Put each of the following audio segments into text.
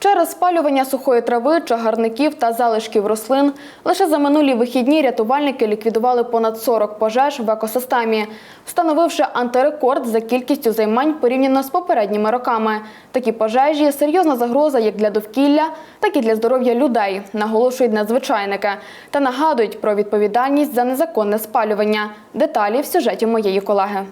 Через спалювання сухої трави, чагарників та залишків рослин лише за минулі вихідні рятувальники ліквідували понад 40 пожеж в екосистемі, встановивши антирекорд за кількістю займань порівняно з попередніми роками. Такі пожежі серйозна загроза як для довкілля, так і для здоров'я людей, наголошують надзвичайники та нагадують про відповідальність за незаконне спалювання. Деталі в сюжеті моєї колеги.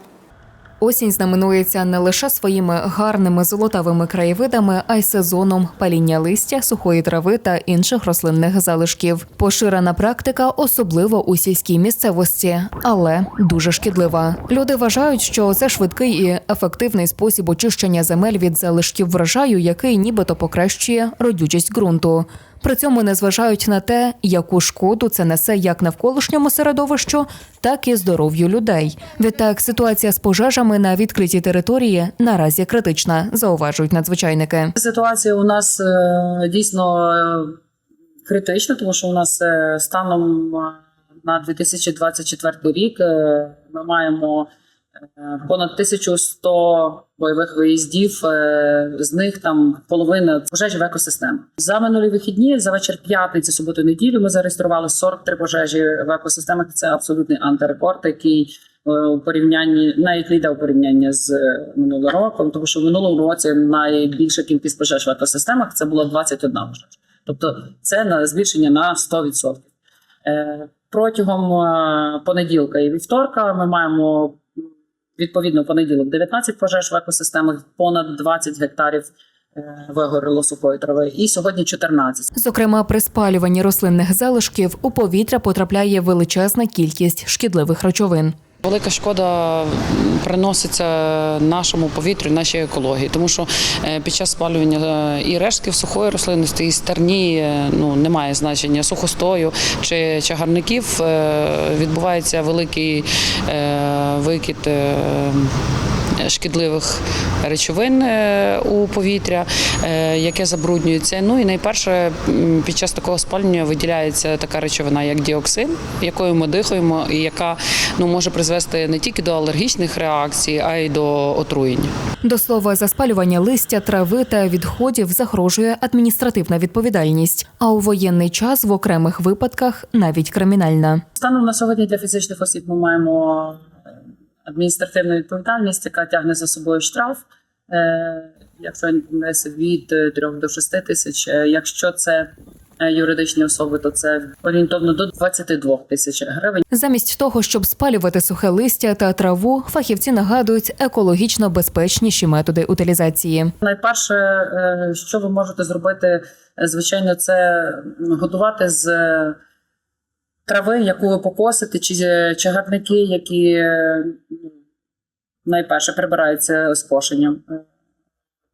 Осінь знаменується не лише своїми гарними золотавими краєвидами, а й сезоном паління листя, сухої трави та інших рослинних залишків. Поширена практика, особливо у сільській місцевості, але дуже шкідлива. Люди вважають, що це швидкий і ефективний спосіб очищення земель від залишків врожаю, який нібито покращує родючість ґрунту. При цьому не зважають на те, яку шкоду це несе як навколишньому середовищу, так і здоров'ю людей. Відтак ситуація з пожежами на відкритій території наразі критична, зауважують надзвичайники. Ситуація у нас е, дійсно е, критична, тому що у нас е, станом на 2024 рік ми маємо понад 1100 бойових виїздів. е, З них там половина пожежі в екосистемах. За минулі вихідні, за вечір п'ятниці, суботу, неділю ми зареєстрували 43 пожежі в екосистемах. Це абсолютний антирекорд, який е, у порівнянні навіть не йде у порівняння з е, минулим роком, тому що в минулому році найбільша кількість пожеж в екосистемах це було 21 пожежа. Тобто це на збільшення на 100%. Е, Протягом е, понеділка і вівторка ми маємо відповідно в понеділок 19 пожеж в екосистемах, понад 20 гектарів е, вигоріло сухої трави, і сьогодні 14. Зокрема, при спалюванні рослинних залишків у повітря потрапляє величезна кількість шкідливих речовин. Велика шкода приноситься нашому повітрю, нашій екології, тому що е, під час спалювання е, і рештків сухої рослинності, і стерні е, ну немає значення сухостою чи чагарників. Відбувається великий викид. Е, Шкідливих речовин е, у повітря, е, яке забруднюється. Ну і найперше під час такого спалювання виділяється така речовина, як діоксин, якою ми дихаємо, і яка ну може призвести не тільки до алергічних реакцій, а й до отруєння. До слова, за спалювання листя, трави та відходів загрожує адміністративна відповідальність, а у воєнний час в окремих випадках навіть кримінальна. Станом на сьогодні для фізичних осіб ми маємо е, адміністративну відповідальність, яка тягне за собою штраф. Е, Якщо десь від 3 до 6 тисяч. Е, Якщо це е, юридичні особи, то це орієнтовно до 22 тисяч гривень. Замість того, щоб спалювати сухе листя та траву, фахівці нагадують екологічно безпечніші методи утилізації. Найперше, е, що ви можете зробити, е, звичайно, це готувати з е, трави, яку ви покосите, чи чи чагарники, які е, ну, найперше прибираються з кошенням. Е,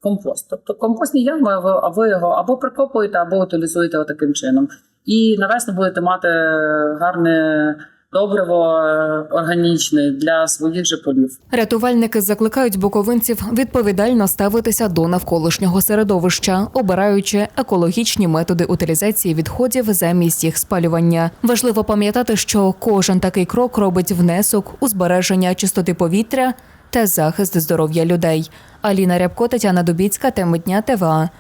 Компост. Тобто компостні ями, а ви його або прикопуєте, або утилізуєте таким чином. І навесні будете мати гарне добриво е, органічне для своїх же полів. Рятувальники закликають буковинців відповідально ставитися до навколишнього середовища, обираючи екологічні методи утилізації відходів замість їх спалювання. Важливо пам'ятати, що кожен такий крок робить внесок у збереження чистоти повітря та захист здоров'я людей. Аліна Рябко, Тетяна Дубіцька, теми дня ТВА.